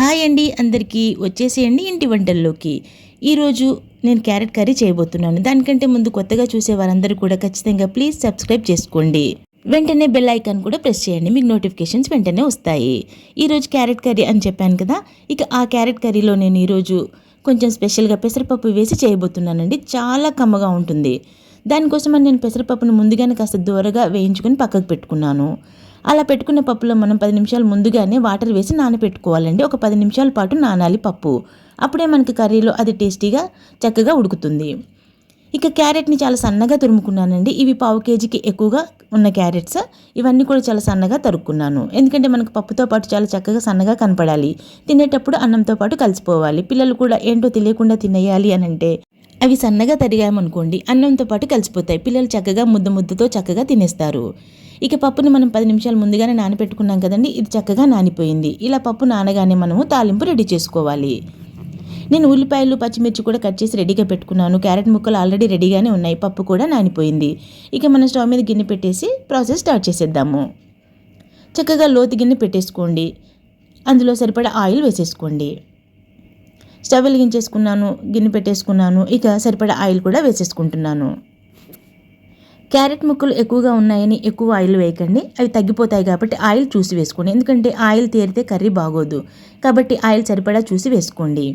Hi అండి అందరికీ. వచ్చేసేయండి ఇంటి వంటల్లోకి. ఈరోజు నేను క్యారెట్ కర్రీ చేయబోతున్నాను. దానికంటే ముందు కొత్తగా చూసే వారందరూ కూడా ఖచ్చితంగా ప్లీజ్ సబ్స్క్రైబ్ చేసుకోండి. వెంటనే బెల్ ఐకాన్ కూడా ప్రెస్ చేయండి. మీకు నోటిఫికేషన్స్ వెంటనే వస్తాయి. ఈరోజు క్యారెట్ కర్రీ అని చెప్పాను కదా ఇక ఆ క్యారెట్ కర్రీలో నేను ఈరోజు కొంచెం స్పెషల్గా పెసరపప్పు వేసి చేయబోతున్నానండి. చాలా కమ్మగా ఉంటుంది. దానికోసమని నేను పెసరపప్పును ముందుగానే కాస్త దూరగా వేయించుకొని పక్కకు పెట్టుకున్నాను. అలా పెట్టుకున్న పప్పులో మనం పది నిమిషాలు ముందుగానే వాటర్ వేసి నానబెట్టుకోవాలండి ఒక పది నిమిషాల పాటు నానాలి పప్పు. అప్పుడే మనకి కర్రీలో అది టేస్టీగా చక్కగా ఉడుకుతుంది. ఇక క్యారెట్ని చాలా సన్నగా తురుముకున్నానండి. ఇవి పావు కేజీకి ఎక్కువగా ఉన్న క్యారెట్స్. ఇవన్నీ కూడా చాలా సన్నగా తరుక్కున్నాను. ఎందుకంటే మనకు పప్పుతో పాటు చాలా చక్కగా సన్నగా కనపడాలి. తినేటప్పుడు అన్నంతో పాటు కలిసిపోవాలి. పిల్లలు కూడా ఏంటో తెలియకుండా తినేయాలి అని అంటే అవి సన్నగా తరిగామనుకోండి అన్నంతో పాటు కలిసిపోతాయి. పిల్లలు చక్కగా ముద్ద ముద్దతో చక్కగా తినేస్తారు. ఇక పప్పుని మనం పది నిమిషాలు ముందుగానే నానబెట్టుకున్నాం కదండి ఇది చక్కగా నానిపోయింది. ఇలా పప్పు నానగానే మనము తాలింపు రెడీ చేసుకోవాలి. నేను ఉల్లిపాయలు పచ్చిమిర్చి కూడా కట్ చేసి రెడీగా పెట్టుకున్నాను. క్యారెట్ ముక్కలు ఆల్రెడీ రెడీగానే ఉన్నాయి. పప్పు కూడా నానిపోయింది. ఇక మనం స్టవ్ మీద గిన్నె పెట్టేసి ప్రాసెస్ స్టార్ట్ చేసేద్దాము. చక్కగా లోతు గిన్నె పెట్టేసుకోండి. అందులో సరిపడా ఆయిల్ వేసేసుకోండి. స్టవ్ వెలిగించేసుకున్నాను గిన్నె పెట్టేసుకున్నాను. ఇక సరిపడా ఆయిల్ కూడా వేసేసుకుంటున్నాను. క్యారెట్ ముక్కలు ఎక్కువగా ఉన్నాయని ఎక్కువ ఆయిల్ వేయకండి. అవి తగ్గిపోతాయి కాబట్టి ఆయిల్ చూసి వేసుకోండి. ఎందుకంటే ఆయిల్ తేరితే కర్రీ బాగోదు. కాబట్టి ఆయిల్ సరిపడా చూసి వేసుకోండి.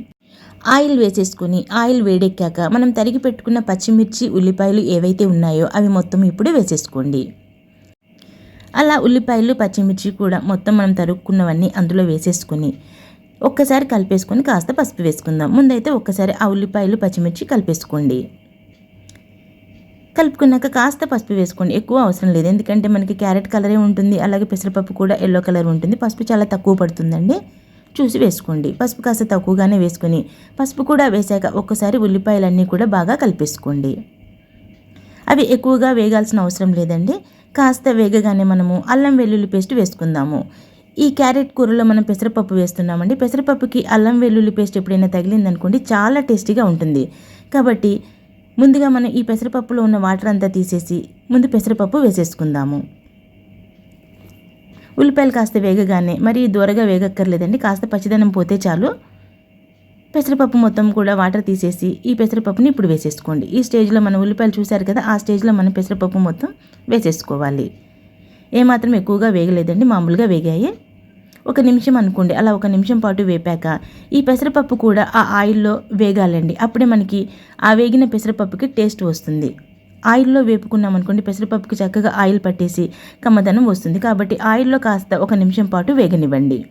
ఆయిల్ వేసేసుకొని ఆయిల్ వేడెక్కాక మనం తరిగి పెట్టుకున్న పచ్చిమిర్చి ఉల్లిపాయలు ఏవైతే ఉన్నాయో అవి మొత్తం ఇప్పుడు వేసేసుకోండి. అలా ఉల్లిపాయలు పచ్చిమిర్చి కూడా మొత్తం మనం తరుక్కున్నవన్నీ అందులో వేసేసుకొని ఒక్కసారి కలిపేసుకొని కాస్త పసుపు వేసుకుందాం. ముందైతే ఒక్కసారి ఆ ఉల్లిపాయలు పచ్చిమిర్చి కలిపేసుకోండి. కలుపుకున్నాక కాస్త పసుపు వేసుకోండి. ఎక్కువ అవసరం లేదు. ఎందుకంటే మనకి క్యారెట్ కలరే ఉంటుంది. అలాగే పెసరపప్పు కూడా ఎల్లో కలర్ ఉంటుంది. పసుపు చాలా తక్కువ పడుతుందండి. చూసి వేసుకోండి. పసుపు కాస్త తక్కువగానే వేసుకొని పసుపు కూడా వేసాక ఒక్కసారి ఉల్లిపాయలన్నీ కూడా బాగా కలిపేసుకోండి. అవి ఎక్కువగా వేగాల్సిన అవసరం లేదండి. కాస్త వేగగానే మనము అల్లం వెల్లుల్లి పేస్ట్ వేసుకుందాము. ఈ క్యారెట్ కూరలో మనం పెసరపప్పు వేస్తున్నామండి. పెసరపప్పుకి అల్లం వెల్లుల్లి పేస్ట్ ఎప్పుడైనా తగిలిందనుకోండి చాలా టేస్టీగా ఉంటుంది. కాబట్టి ముందుగా మనం ఈ పెసరపప్పులో ఉన్న వాటర్ అంతా తీసేసి ముందు పెసరపప్పు వేసేసుకుందాము. ఉల్లిపాయలు కాస్త వేగగానే మరి దూరగా వేగక్కర్లేదండి కాస్త పచ్చిదనం పోతే చాలు. పెసరపప్పు మొత్తం కూడా వాటర్ తీసేసి ఈ పెసరపప్పుని ఇప్పుడు వేసేసుకోండి. ఈ స్టేజ్లో మనం ఉల్లిపాయలు చూశారు కదా ఆ స్టేజ్లో మనం పెసరపప్పు మొత్తం వేసేసుకోవాలి. ఏమాత్రం ఎక్కువగా వేగలేదండి మామూలుగా వేగాయి. ఒక నిమిషం అనుకోండి. అలా ఒక నిమిషం పాటు వేపాక ఈ పెసరపప్పు కూడా ఆ ఆయిల్లో వేగాలండి. అప్పుడే మనకి ఆ వేగిన పెసరపప్పుకి టేస్ట్ వస్తుంది. ఆయిల్లో వేపుకున్నాం అనుకోండి పెసరపప్పుకి చక్కగా ఆయిల్ పట్టేసి కమ్మదనం వస్తుంది. కాబట్టి ఆయిల్లో కాస్త ఒక నిమిషం పాటు వేగనివ్వండి.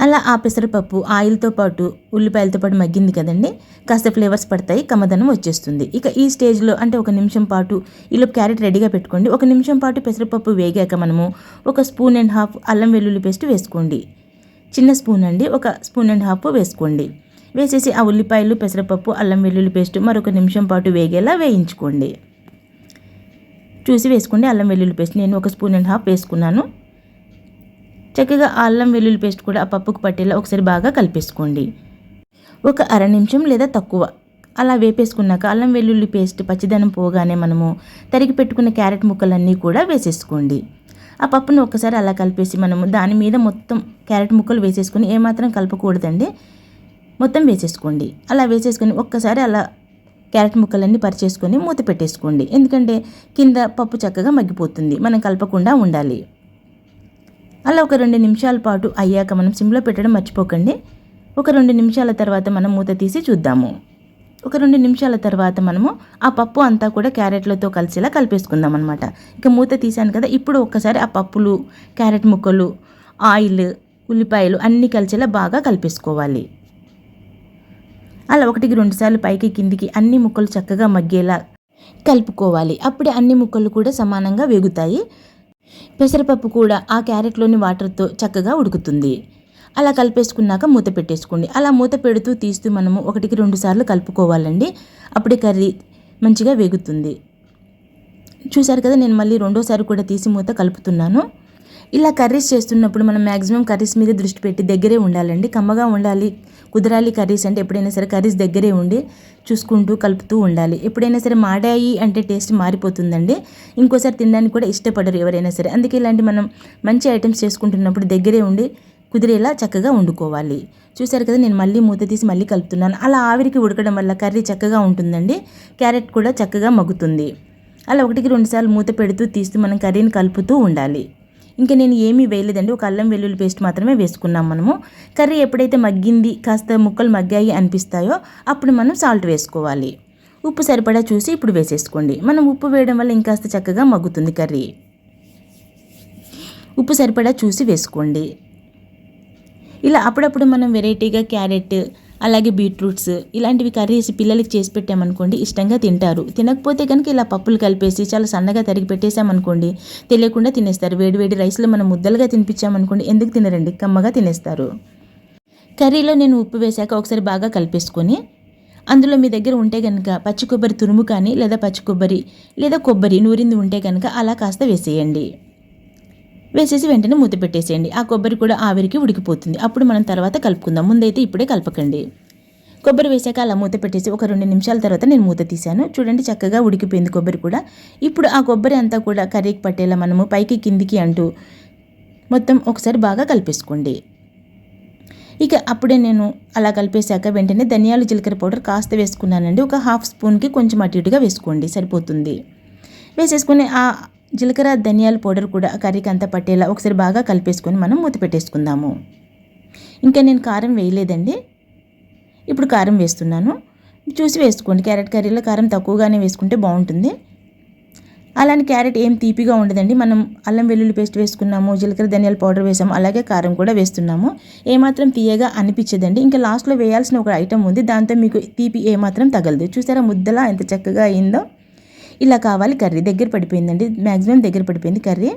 అలా ఆ పెసరపప్పు ఆయిల్తో పాటు ఉల్లిపాయలతో పాటు మగ్గింది కదండి. కాస్త ఫ్లేవర్స్ పడతాయి కమ్మదనం వచ్చేస్తుంది. ఇక ఈ స్టేజ్లో అంటే ఒక నిమిషం పాటు ఈలోపు క్యారెట్ రెడీగా పెట్టుకోండి. ఒక నిమిషం పాటు పెసరపప్పు వేగాక మనము ఒక స్పూన్ అండ్ హాఫ్ అల్లం వెల్లుల్లి పేస్ట్ వేసుకోండి. చిన్న స్పూన్ అండి ఒక స్పూన్ అండ్ హాఫ్ వేసుకోండి. వేసేసి ఆ ఉల్లిపాయలు పెసరపప్పు అల్లం వెల్లుల్లి పేస్ట్ మరొక నిమిషం పాటు వేగేలా వేయించుకోండి. చూసి వేసుకోండి అల్లం వెల్లుల్లి పేస్ట్ నేను ఒక స్పూన్ అండ్ హాఫ్ వేసుకున్నాను. చక్కగా అల్లం వెల్లుల్లి పేస్ట్ కూడా ఆ పప్పుకు పట్టేలా ఒకసారి బాగా కలిపేసుకోండి. ఒక అర నిమిషం లేదా తక్కువ. అలా వేపేసుకున్నాక అల్లం వెల్లుల్లి పేస్ట్ పచ్చిదనం పోగానే మనము తరిగి పెట్టుకున్న క్యారెట్ ముక్కలన్నీ కూడా వేసేసుకోండి. ఆ పప్పును ఒక్కసారి అలా కలిపేసి మనము దాని మీద మొత్తం క్యారెట్ ముక్కలు వేసేసుకొని ఏమాత్రం కలపకూడదండి. మొత్తం వేసేసుకోండి. అలా వేసేసుకొని ఒక్కసారి అలా క్యారెట్ ముక్కలన్నీ పరిచేసుకొని మూత పెట్టేసుకోండి. ఎందుకంటే కింద పప్పు చక్కగా మగ్గిపోతుంది. మనం కలపకుండా ఉండాలి. అలా ఒక రెండు నిమిషాల పాటు అయ్యాక మనం సిమ్లో పెట్టడం మర్చిపోకండి. ఒక రెండు నిమిషాల తర్వాత మనం మూత తీసి చూద్దాము. ఒక రెండు నిమిషాల తర్వాత మనము ఆ పప్పు అంతా కూడా క్యారెట్లతో కలిసేలా కలిపేసుకుందాం అనమాట ఇక మూత తీసాను కదా ఇప్పుడు ఒక్కసారి ఆ పప్పులు క్యారెట్ ముక్కలు ఆయిల్ ఉల్లిపాయలు అన్నీ కలిసేలా బాగా కలిపేసుకోవాలి. అలా ఒకటికి రెండుసార్లు పైకి కిందికి అన్ని ముక్కలు చక్కగా మగ్గేలా కలుపుకోవాలి. అప్పుడే అన్ని ముక్కలు కూడా సమానంగా వేగుతాయి. పెసరపప్పు కూడా ఆ క్యారెట్లోని వాటర్తో చక్కగా ఉడుకుతుంది. అలా కలిపేసుకున్నాక మూత పెట్టేసుకోండి. అలా మూత పెడుతూ తీస్తూ మనము ఒకటికి రెండు సార్లు కలుపుకోవాలండి. అప్పుడే కర్రీ మంచిగా వేగుతుంది. చూశారు కదా నేను మళ్ళీ రెండోసారి కూడా తీసి మూత కలుపుతున్నాను. ఇలా కర్రీస్ చేస్తున్నప్పుడు మనం మ్యాక్సిమం కర్రీస్ మీద దృష్టి పెట్టి దగ్గరే ఉండాలండి. కమ్మగా ఉండాలి కుదరాలి కర్రీస్ అంటే ఎప్పుడైనా సరే కర్రీస్ దగ్గరే ఉండి చూసుకుంటూ కలుపుతూ ఉండాలి. ఎప్పుడైనా సరే మాడాయి అంటే టేస్ట్ మారిపోతుందండి. ఇంకోసారి తినడానికి కూడా ఇష్టపడరు ఎవరైనా సరే. అందుకే ఇలాంటి మనం మంచి ఐటమ్స్ చేసుకుంటున్నప్పుడు దగ్గరే ఉండి కుదిరేలా చక్కగా వండుకోవాలి. చూసారు కదా నేను మళ్ళీ మూత తీసి మళ్ళీ కలుపుతున్నాను. అలా ఆవిరికి ఉడకడం వల్ల కర్రీ చక్కగా ఉంటుందండి. క్యారెట్ కూడా చక్కగా మగ్గుతుంది. అలా ఒకటికి రెండుసార్లు మూత పెడుతూ తీస్తూ మనం కర్రీని కలుపుతూ ఉండాలి. ఇంకా నేను ఏమీ వేయలేదండి. ఒక అల్లం వెల్లుల్లి పేస్ట్ మాత్రమే వేసుకున్నాం మనము. కర్రీ ఎప్పుడైతే మగ్గింది కాస్త ముక్కలు మగ్గాయి అనిపిస్తాయో అప్పుడు మనం సాల్ట్ వేసుకోవాలి. ఉప్పు సరిపడా చూసి ఇప్పుడు వేసేసుకోండి. మనం ఉప్పు వేయడం వల్ల ఇంకాస్త చక్కగా మగ్గుతుంది కర్రీ. ఉప్పు సరిపడా చూసి వేసుకోండి. ఇలా అప్పుడప్పుడు మనం వెరైటీగా క్యారెట్ అలాగే బీట్రూట్స్ ఇలాంటివి కర్రీస్ పిల్లలకి చేసి పెట్టామనుకోండి ఇష్టంగా తింటారు. తినకపోతే కనుక ఇలా పప్పులు కలిపేసి చాలా సన్నగా తరిగి పెట్టేసామనుకోండి తెలియకుండా తినేస్తారు. వేడివేడి రైస్లో మనం ముద్దలుగా తినిపించామనుకోండి ఎందుకు తినరండి? కమ్మగా తినేస్తారు. కర్రీలో నేను ఉప్పు వేశాక ఒకసారి బాగా కలిపేసుకొని అందులో మీ దగ్గర ఉంటే కనుక పచ్చి కొబ్బరి తురుము కానీ లేదా పచ్చి కొబ్బరి లేదా కొబ్బరి నూరింది ఉంటే కనుక అలా కాస్త వేసేయండి. వేసేసి వెంటనే మూత పెట్టేసేయండి. ఆ కొబ్బరి కూడా ఆవిరికి ఉడికిపోతుంది. అప్పుడు మనం తర్వాత కలుపుకుందాం. ముందైతే ఇప్పుడే కలపకండి. కొబ్బరి వేసాక అలా మూత పెట్టేసి ఒక రెండు నిమిషాల తర్వాత నేను మూత తీశాను. చూడండి చక్కగా ఉడికిపోయింది కొబ్బరి కూడా. ఇప్పుడు ఆ కొబ్బరి అంతా కూడా కర్రీకి పట్టేలా మనము పైకి కిందికి అంటూ మొత్తం ఒకసారి బాగా కలిపేసుకోండి. ఇక అప్పుడే నేను అలా కలిపేశాక వెంటనే ధనియాలు జీలకర్ర పౌడర్ కాస్త వేసుకున్నానండి. ఒక హాఫ్ స్పూన్కి కొంచెం అటు ఇటుగా వేసుకోండి. సరిపోతుంది. వేసేసుకుని ఆ జీలకర్ర ధనియాల పౌడర్ కూడా కర్రీకి అంతా పట్టేలా ఒకసారి బాగా కలిపేసుకొని మనం మూత పెట్టేసుకుందాము. ఇంకా నేను కారం వేయలేదండి. ఇప్పుడు కారం వేస్తున్నాను. చూసి వేసుకోండి. క్యారెట్ కర్రీలో కారం తక్కువగానే వేసుకుంటే బాగుంటుంది. అలానే క్యారెట్ ఏం తీపిగా ఉండదండి. మనం అల్లం వెల్లుల్లి పేస్ట్ వేసుకున్నాము జీలకర్ర ధనియాల పౌడర్ వేసాము అలాగే కారం కూడా వేస్తున్నాము. ఏమాత్రం తీయగా అనిపించదండి. ఇంకా లాస్ట్లో వేయాల్సిన ఒక ఐటమ్ ఉంది. దాంతో మీకు తీపి ఏమాత్రం తగలదు. చూసారా ముద్దలా ఎంత చక్కగా అయిందో. ఇలా కావాలి కర్రీ. దగ్గర పడిపోయిందండి. మ్యాక్సిమం దగ్గర పడిపోయింది కర్రీ.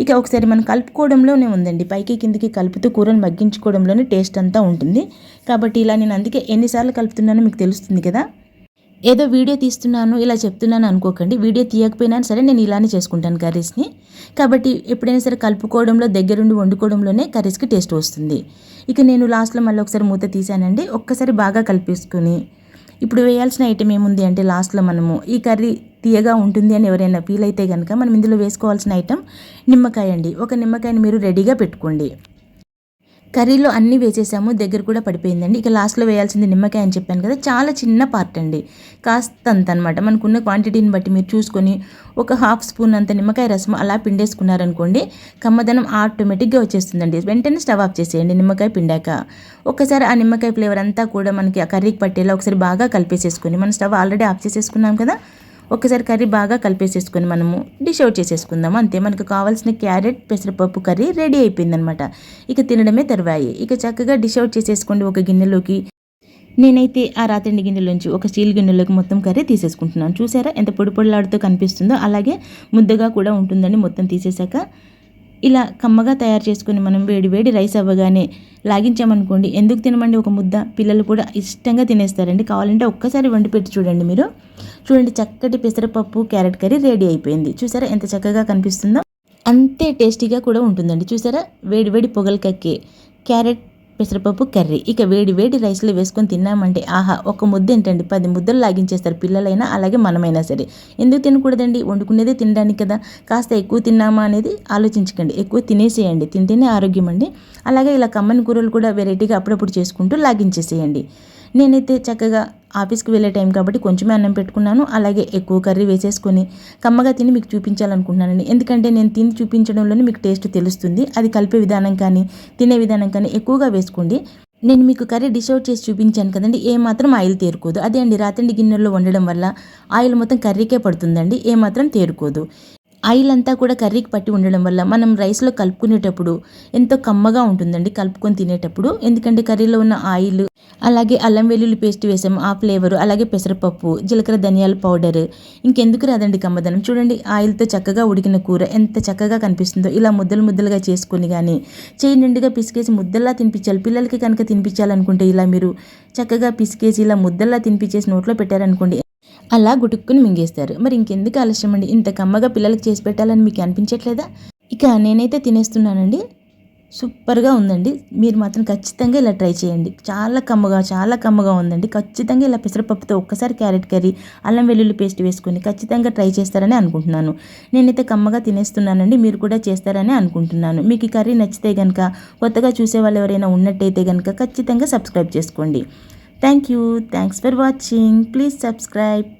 ఇక ఒకసారి మనం కలుపుకోవడంలోనే ఉందండి. పైకి కిందికి కలుపుతూ కూరను మగ్గించుకోవడంలోనే టేస్ట్ అంతా ఉంటుంది. కాబట్టి ఇలా నేను అందుకే ఎన్నిసార్లు కలుపుతున్నానో మీకు తెలుస్తుంది కదా. ఏదో వీడియో తీస్తున్నాను ఇలా చెప్తున్నాను అనుకోకండి. వీడియో తీయకపోయినా సరే నేను ఇలానే చేసుకుంటాను కర్రీస్ని. కాబట్టి ఎప్పుడైనా సరే కలుపుకోవడంలో దగ్గరుండి వండుకోవడంలోనే కర్రీస్కి టేస్ట్ వస్తుంది. ఇక నేను లాస్ట్లో మళ్ళీ ఒకసారి మూత తీసానండి. ఒక్కసారి బాగా కలిపేసుకుని. ఇప్పుడు వేయాల్సిన ఐటెం ఏముంది అంటే లాస్ట్లో మనము ఈ కర్రీ తీయగా ఉంటుంది అని ఎవరైనా ఫీల్ అయితే కనుక మనం ఇందులో వేసుకోవాల్సిన ఐటెం నిమ్మకాయ అండి. ఒక నిమ్మకాయని మీరు రెడీగా పెట్టుకోండి. కర్రీలో అన్నీ వేసేసాము దగ్గర కూడా పడిపోయిందండి. ఇక లాస్ట్లో వేయాల్సింది నిమ్మకాయ అని చెప్పాను కదా చాలా చిన్న పార్ట్ అండి. కాస్త అంత అనమాట మనకున్న క్వాంటిటీని బట్టి మీరు చూసుకొని ఒక హాఫ్ స్పూన్ అంత నిమ్మకాయ రసం అలా పిండేసుకున్నారనుకోండి కమ్మదనం ఆటోమేటిక్గా వచ్చేస్తుందండి. వెంటనే స్టవ్ ఆఫ్ చేసేయండి నిమ్మకాయ పిండాక. ఒకసారి ఆ నిమ్మకాయ ఫ్లేవర్ అంతా కూడా మనకి ఆ కర్రీకి పట్టేలా ఒకసారి బాగా కలిపేసేసుకొని మనం స్టవ్ ఆల్రెడీ ఆఫ్ చేసేసుకున్నాం కదా ఒకసారి కర్రీ బాగా కలిపేసేసుకొని మనము డిష్ అవుట్ చేసేసుకుందాం అంతే మనకు కావాల్సిన క్యారెట్ పెసరపప్పు కర్రీ రెడీ అయిపోయిందనమాట. ఇక తినడమే తర్వాయి. ఇక చక్కగా డిష్ అవుట్ చేసేసుకోండి ఒక గిన్నెలోకి. నేనైతే ఆ రాతండి గిన్నెలోంచి ఒక స్టీల్ గిన్నెలోకి మొత్తం కర్రీ తీసేసుకుంటున్నాను. చూసారా ఎంత పొడి పొడిలాడుతూ కనిపిస్తుందో. అలాగే ముద్దగా కూడా ఉంటుందని మొత్తం తీసేశాక. ఇలా కమ్మగా తయారు చేసుకుని మనం వేడి వేడి రైస్ అవ్వగానే లాగించామనుకోండి ఎందుకు తినమండి ఒక ముద్ద? పిల్లలు కూడా ఇష్టంగా తినేస్తారండి. కావాలంటే ఒక్కసారి వండి పెట్టి చూడండి మీరు. చూడండి చక్కటి పెసరపప్పు క్యారెట్ కర్రీ రెడీ అయిపోయింది. చూసారా ఎంత చక్కగా కనిపిస్తుందో? అంతే టేస్టీగా కూడా ఉంటుందండి. చూసారా వేడి వేడి పొగలు కక్కే క్యారెట్ పెసరపప్పు కర్రీ. ఇక వేడి వేడి రైస్లో వేసుకొని తిన్నామంటే ఆహా ఒక ముద్ద ఏంటండి? పది ముద్దలు లాగించేస్తారు పిల్లలైనా అలాగే మనమైనా సరే. ఎందుకు తినకూడదండి? వండుకునేదే తినడానికి కదా. కాస్త ఎక్కువ తిన్నామా అనేది ఆలోచించకండి. ఎక్కువ తినేసేయండి. తింటేనే ఆరోగ్యం అండి. అలాగే ఇలా కమ్మని కూరలు కూడా వెరైటీగా అప్పుడప్పుడు చేసుకుంటూ లాగించేసేయండి. నేనైతే చక్కగా ఆఫీస్కి వెళ్ళే టైం కాబట్టి కొంచెమే అన్నం పెట్టుకున్నాను. అలాగే ఎక్కువ కర్రీ వేసేసుకొని కమ్మగా తిని మీకు చూపించాలనుకుంటున్నానండి. ఎందుకంటే నేను తిని చూపించడంలోనే మీకు టేస్ట్ తెలుస్తుంది. అది కలిపే విధానం కానీ తినే విధానం కానీ ఎక్కువగా వేసుకోండి. నేను మీకు కర్రీ డిష్ అవుట్ చేసి చూపించాను కదండి. ఏమాత్రం ఆయిల్ తేరుకోదు. అదే అండి రాతండి గిన్నెల్లో వండడం వల్ల ఆయిల్ మొత్తం కర్రీకే పడుతుందండి. ఏమాత్రం తేరుకోదు. ఆయిల్ అంతా కూడా కర్రీకి పట్టి ఉండడం వల్ల మనం రైస్లో కలుపుకునేటప్పుడు ఎంతో కమ్మగా ఉంటుందండి కలుపుకొని తినేటప్పుడు. ఎందుకంటే కర్రీలో ఉన్న ఆయిల్ అలాగే అల్లం వెల్లుల్లి పేస్ట్ వేసాం ఆ ఫ్లేవర్ అలాగే పెసరపప్పు జీలకర్ర ధనియాల పౌడర్. ఇంకెందుకు రాదండి కమ్మదనం? చూడండి ఆయిల్తో చక్కగా ఉడికిన కూర ఎంత చక్కగా కనిపిస్తుందో. ఇలా ముద్దలు ముద్దలుగా చేసుకొని కానీ చేయి నిండుగా పిసికేసి ముద్దల్లా తినిపించాలి. పిల్లలకి కనుక తినిపించాలనుకుంటే ఇలా మీరు చక్కగా పిసికేసి ఇలా ముద్దల్లా తినిపించేసి నోట్లో పెట్టారనుకోండి అలా గుటుక్కుని మింగేస్తారు. మరి ఇంకెందుకు ఆలస్యం అండి? ఇంత కమ్మగా పిల్లలకి చేసి పెట్టాలని మీకు అనిపించట్లేదా? ఇక నేనైతే తినేస్తున్నానండి. సూపర్గా ఉందండి. మీరు మాత్రం ఖచ్చితంగా ఇలా ట్రై చేయండి. చాలా కమ్మగా చాలా కమ్మగా ఉందండి. ఖచ్చితంగా ఇలా పెసరపప్పుతో ఒక్కసారి క్యారెట్ కర్రీ అల్లం వెల్లుల్లి పేస్ట్ వేసుకొని ఖచ్చితంగా ట్రై చేస్తారని అనుకుంటున్నాను. నేనైతే కమ్మగా తినేస్తున్నానండి. మీరు కూడా చేస్తారని అనుకుంటున్నాను. మీకు ఈ కర్రీ నచ్చితే కనుక కొత్తగా చూసే వాళ్ళు ఎవరైనా ఉన్నట్టయితే కనుక ఖచ్చితంగా సబ్స్క్రైబ్ చేసుకోండి. Thank you. Thanks for watching. Please subscribe.